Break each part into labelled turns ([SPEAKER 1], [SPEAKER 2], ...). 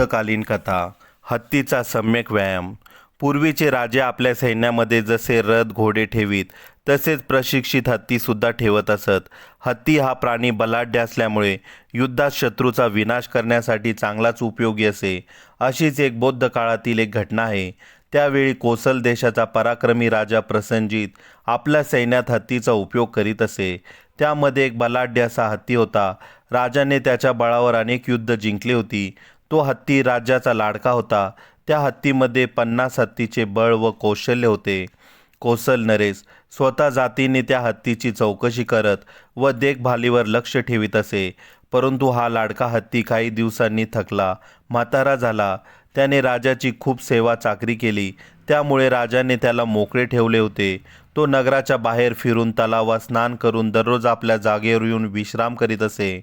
[SPEAKER 1] युद्धकालीन कथा हत्तीचा सम्यक व्यायाम पूर्वीचे राजे आपल्या सैन्यामध्ये जसे रथ घोडे ठेवीत तसेच प्रशिक्षित हत्तीसुद्धा ठेवत असत. हत्ती हा प्राणी बलाढ्य असल्यामुळे युद्धात शत्रूचा विनाश करण्यासाठी चांगलाच उपयोगी असे अशीच एक बौद्ध काळातील एक घटना आहे. त्यावेळी कोसल देशाचा पराक्रमी राजा प्रसंजित आपल्या सैन्यात हत्तीचा उपयोग करीत असे. त्यामध्ये एक बलाढ्य असा हत्ती होता. राजाने त्याच्या बळावर अनेक युद्ध जिंकली होती. तो हत्ती राज्याचा लाडका होता. त्या हत्तीमध्ये पन्नास हत्तीचे बळ व कौशल्य होते. कोसल नरेश स्वतः जातीने त्या हत्तीची चौकशी करत व देखभालीवर लक्ष ठेवीत असे. परंतु हा लाडका हत्ती काही दिवसांनी थकला म्हातारा झाला. त्याने राजाची खूप सेवा चाकरी केली. त्यामुळे राजाने त्याला मोकळे ठेवले होते. तो नगराच्या बाहेर फिरून तलावात स्नान करून दररोज आपल्या जागेवर येऊन विश्राम करीत असे.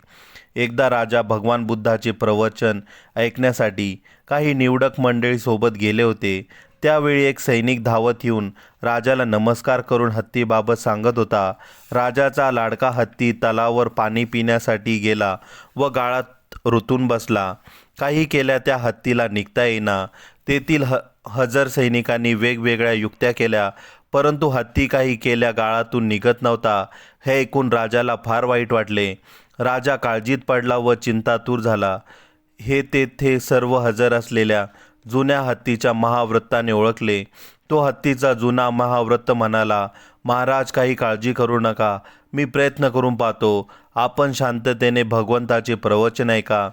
[SPEAKER 1] एकदा राजा भगवान बुद्धाचे प्रवचन ऐकण्यासाठी काही निवडक मंडळीसोबत गेले होते. त्यावेळी एक सैनिक धावत येऊन राजाला नमस्कार करून हत्तीबाबत सांगत होता. राजाचा लाडका हत्ती तलावर पाणी पिण्यासाठी गेला व गाळात रुतून बसला. काही केल्या त्या हत्तीला निघता येईना. तेथील ह हजर सैनिकांनी वेगवेगळ्या युक्त्या केल्या परंतु हत्ती काही केल्या गाळातून निघत नव्हता. हे ऐकून राजाला फार वाईट वाटले. राजा काळजीत पडला व चिंतातूर झाला. हे तेथे सर्व हजर असलेल्या जुन्या हत्तीच्या महाव्रताने ओळखले. तो हत्तीचा जुना महाव्रत म्हणाला महाराज काही काळजी करू नका. मी प्रयत्न करून पाहतो. आपण शांततेने भगवंताचे प्रवचन ऐका.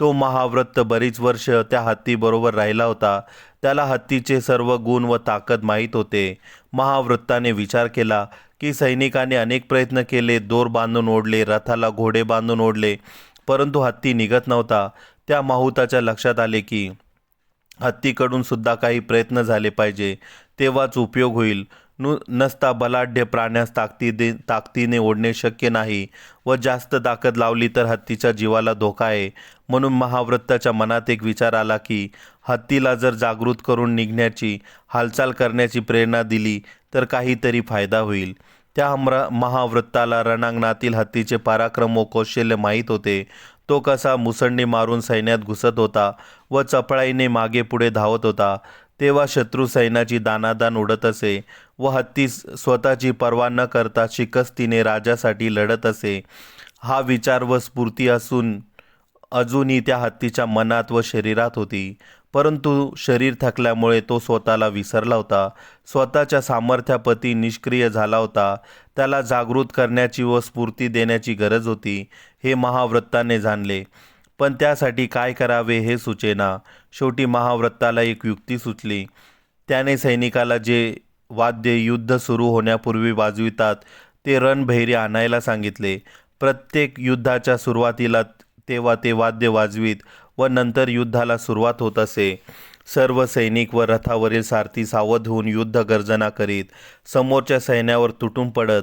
[SPEAKER 1] तो महाव्रत बरीच वर्ष त्या हत्तीबरोबर राहिला होता. त्याला हत्तीचे सर्व गुण व ताकद माहीत होते. महावृत्ताने विचार केला की सैनिकाने अनेक प्रयत्न केले दोर बांधून ओढले रथाला घोडे बांधून ओढले परंतु हत्ती निघत नव्हता. त्या माहुताच्या लक्षात आले की हत्तीकडून सुद्धा काही प्रयत्न झाले पाहिजे तेव्हाच उपयोग होईल. नु नसता बलाढ्य प्राण्यास ताकदीने ताकदीने ओढणे शक्य नाही व जास्त ताकद लावली तर हत्तीच्या जीवाला धोका आहे. म्हणून महाव्रताच्या मनात एक विचार आला की हत्तीला जर जागृत करून निघण्याची हालचाल करण्याची प्रेरणा दिली तर काहीतरी फायदा होईल. त्या अम्र महावृत्ताला रणांगणातील हत्तीचे पराक्रम व कौशल्य माहीत होते. तो कसा मुसंडी मारून सैन्यात घुसत होता व चपळाईने मागे पुढे धावत होता तेव्हा शत्रू सैन्याची दानादान उडत असे व हत्ती स्वतःची पर्वा न करता शिकस्तीने राजासाठी लढत असे. हा विचार व स्फूर्ती असून अजूनही त्या हत्तीच्या मनात व शरीरात होती. परंतु शरीर थकल्यामुळे तो स्वतःला विसरला होता. स्वतःच्या सामर्थ्यापती निष्क्रिय झाला होता. त्याला जागृत करण्याची व स्फूर्ती देण्याची गरज होती हे महाव्रताने जाणले. पण त्यासाठी काय करावे हे सुचेना. शेवटी महाव्रताला एक युक्ती सुचली. त्याने सैनिकाला जे वाद्य युद्ध सुरू होण्यापूर्वी वाजवितात ते रणभैरी आणायला सांगितले. प्रत्येक युद्धाच्या सुरुवातीला तेव्हा ते वाद्य वाजवीत. व नंतर युद्धाला सुरुवात होत असे. सर्व सैनिक व रथावरील सारथी सावध होऊन युद्ध गर्जना करीत समोरच्या सैन्यावर तुटून पडत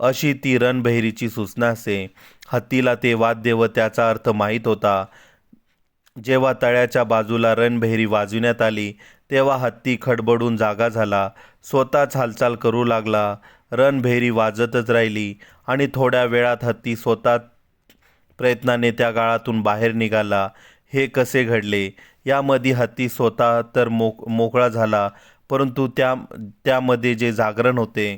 [SPEAKER 1] अशी ती रणभैरीची सूचना असे. हत्तीला ते वाद्य व त्याचा अर्थ माहीत होता. जेव्हा तळ्याच्या बाजूला रणभैरी वाजविण्यात आली तेव्हा हत्ती खडबडून जागा झाला. स्वतःच हालचाल करू लागला. रणभैरी वाजतच राहिली आणि थोड्या वेळात हत्ती स्वतः प्रयत्नाने त्या गाळातून बाहेर निघाला. हे कसे घडले? यामध्ये हत्ती स्वतः तर मोक मोकळा झाला परंतु त्या त्यामध्ये जे जागरण होते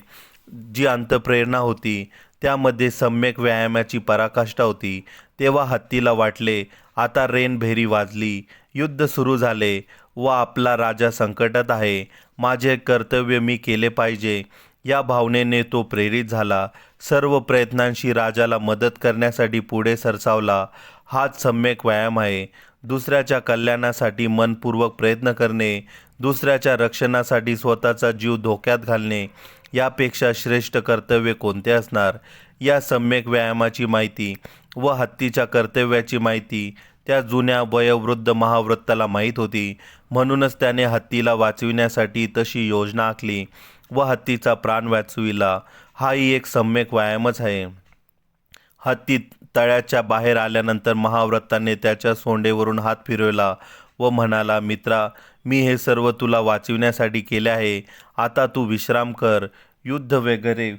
[SPEAKER 1] जी अंतप्रेरणा होती त्यामध्ये सम्यक व्यायामाची पराकाष्ठा होती. तेव्हा हत्तीला वाटले आता रेन भेरी वाजली युद्ध सुरू झाले व आपला राजा संकटात आहे. माझे कर्तव्य मी केले पाहिजे. या भावनेने तो प्रेरित झाला. सर्व प्रयत्नांशी राजाला मदत करण्यासाठी पुढे सरसावला. हाच सम्यक व्यायाम आहे. दुसऱ्याच्या कल्याणासाठी मनपूर्वक प्रयत्न करणे. दुसऱ्याच्या रक्षणासाठी स्वतःचा जीव धोक्यात घालणे. यापेक्षा श्रेष्ठ कर्तव्य कोणते असणार? या सम्यक व्यायामाची माहिती व हत्तीच्या कर्तव्याची माहिती त्या जुन्या वयोवृद्ध महावृत्ताला माहीत होती. म्हणूनच त्याने हत्तीला वाचविण्यासाठी तशी योजना आखली. व हत्तीचा प्राण वाचविला. हाही एक सम्यक व्यायामच आहे. हत्ती तळ्याच्या बाहेर आल्यानंतर महाव्रताने त्याच्या सोंडेवरून हात फिरवला व म्हणाला मित्रा मी हे सर्व तुला वाचविण्यासाठी केले आहे. आता तू विश्राम कर. युद्ध वगैरे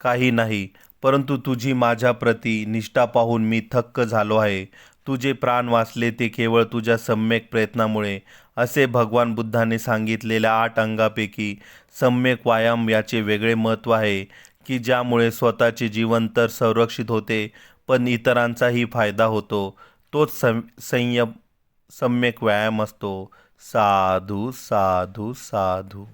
[SPEAKER 1] काही नाही परंतु तुझी माझ्याप्रती निष्ठा पाहून मी थक्क झालो आहे. तुझे प्राण वाचले ते केवळ तुझ्या सम्यक प्रयत्नामुळे. असे भगवान बुद्धाने सांगितलेल्या आठ अंगापैकी सम्यक व्यायाम याचे वेगळे महत्त्व आहे की ज्यामुळे स्वतःचे जीवन तर संरक्षित होते पण इतरांचाही फायदा होतो. तोच सं संयम सम्यक व्यायाम असतो. साधू साधू साधू.